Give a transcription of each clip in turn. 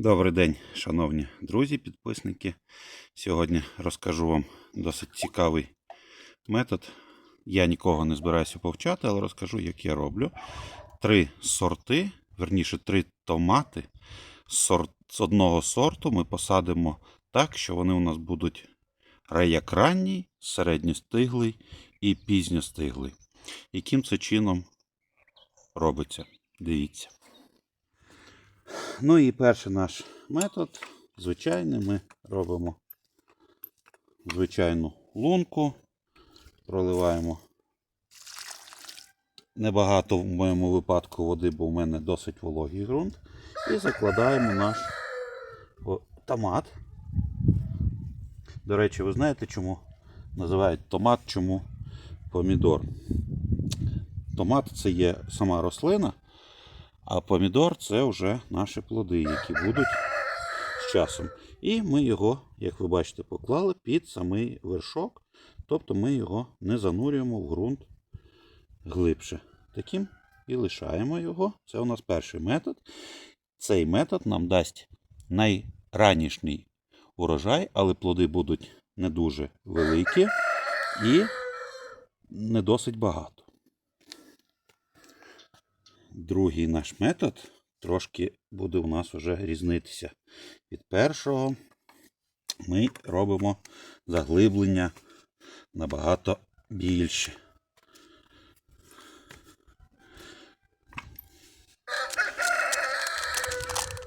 Добрий день, шановні друзі, підписники. Сьогодні розкажу вам досить цікавий метод. Я нікого не збираюся повчати, але розкажу, як я роблю. Три сорти, верніше, три томати сорт, з одного сорту ми посадимо так, що вони у нас будуть як ранній, середньостиглий і пізньостиглий. Яким це чином робиться? Дивіться. Ну і перший наш метод, звичайний, ми робимо звичайну лунку, проливаємо небагато в моєму випадку води, бо в мене досить вологий ґрунт. І закладаємо наш томат. До речі, ви знаєте, чому називають томат, чому помідор? Томат це є сама рослина. А помідор це вже наші плоди, які будуть з часом. І ми його, як ви бачите, поклали під самий вершок. Тобто ми його не занурюємо в ґрунт глибше. Таким і лишаємо його. Це у нас перший метод. Цей метод нам дасть найранішній урожай, але плоди будуть не дуже великі і не досить багато. Другий наш метод трошки буде у нас вже різнитися. Від першого ми робимо заглиблення набагато більше.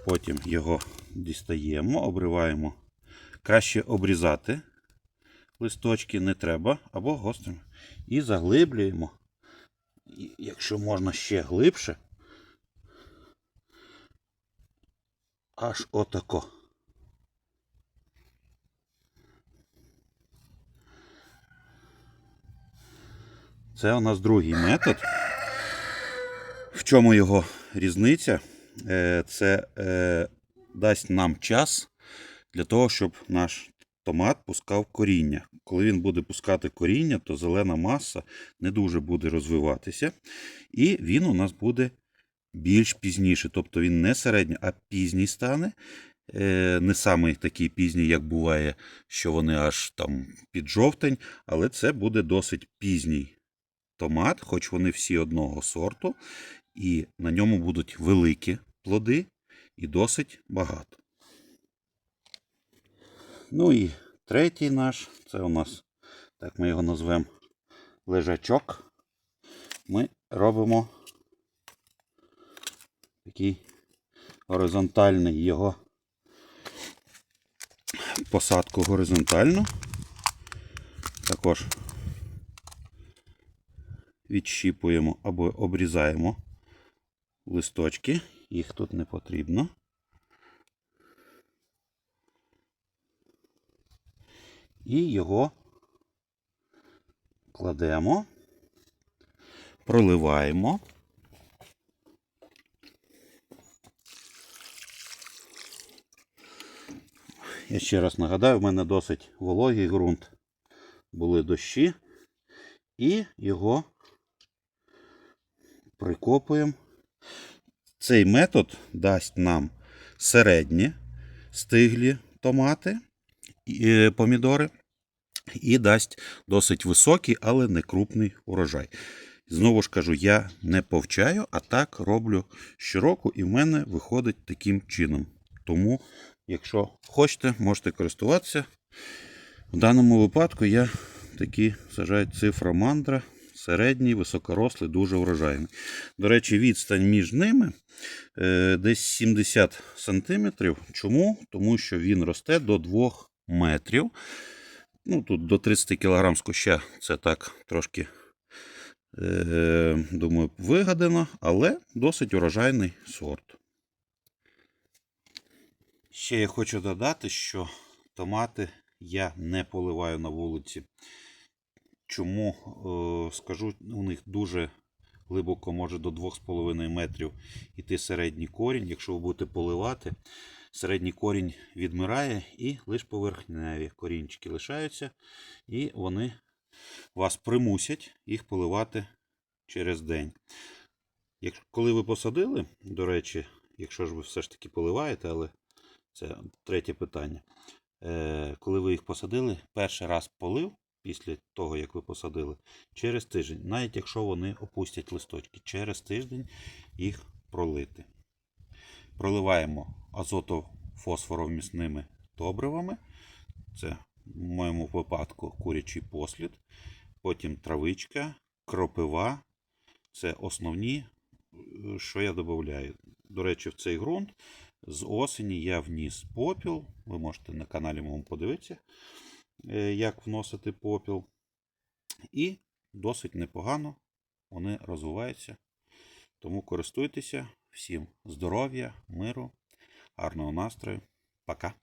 Потім його дістаємо, обриваємо. Краще обрізати листочки не треба або гострими. І заглиблюємо якщо можна ще глибше, аж отако. Це у нас другий метод. В чому його різниця? Е, Це е, дасть нам час для того, щоб наш томат пускав коріння. Коли він буде пускати коріння, то зелена маса не дуже буде розвиватися. І він у нас буде більш пізніше. Тобто він не середній, а пізній стане. Е, Не самий такий пізній, як буває, що вони аж там під жовтень, але це буде досить пізній томат, хоч вони всі одного сорту, і на ньому будуть великі плоди і досить багато. Ну і третій наш, це у нас, так ми його назвемо лежачок. Ми робимо такий горизонтальний його посадку горизонтальну. Також відщіпуємо або обрізаємо листочки, їх тут не потрібно. І його кладемо, проливаємо. Я ще раз нагадаю, в мене досить вологий ґрунт. Були дощі, і його прикопуємо. Цей метод дасть нам середні стиглі томати помідори і дасть досить високий, але не крупний урожай. Знову ж кажу, я не повчаю, а так роблю щороку, і в мене виходить таким чином. Тому, якщо хочете, можете користуватися. В даному випадку я такі сажаю цифра мандра, середній, високорослий, дуже врожайний. До речі, відстань між ними е, десь 70 см. Чому? Тому що він росте до 2 метрів. Ну, Тут до 30 кг скуща це так трошки, е, думаю, вигадано, але досить урожайний сорт. Ще я хочу додати, що томати я не поливаю на вулиці. Чому е, скажу, у них дуже глибоко може до 2,5 метрів іти середній корінь. Якщо ви будете поливати, середній корінь відмирає і лише поверхневі корінчики лишаються, і вони вас примусять їх поливати через день. Як, коли ви посадили, до речі, якщо ж ви все ж таки поливаєте, але Це третє питання. Е, коли ви їх посадили, перший раз полив після того, як ви посадили, через тиждень, навіть якщо вони опустять листочки, через тиждень їх пролити. Проливаємо азотофосфоровмісними добривами. Це в моєму випадку курячий послід, потім травичка, кропива. Це основні, е, що я додаю. До речі, в цей ґрунт з осені я вніс попіл. Ви можете на каналі моєму подивитися, е, як вносити попіл. І досить непогано вони розвиваються. Тому користуйтеся. Всім здоров'я, миру, гарного настрою. Пока.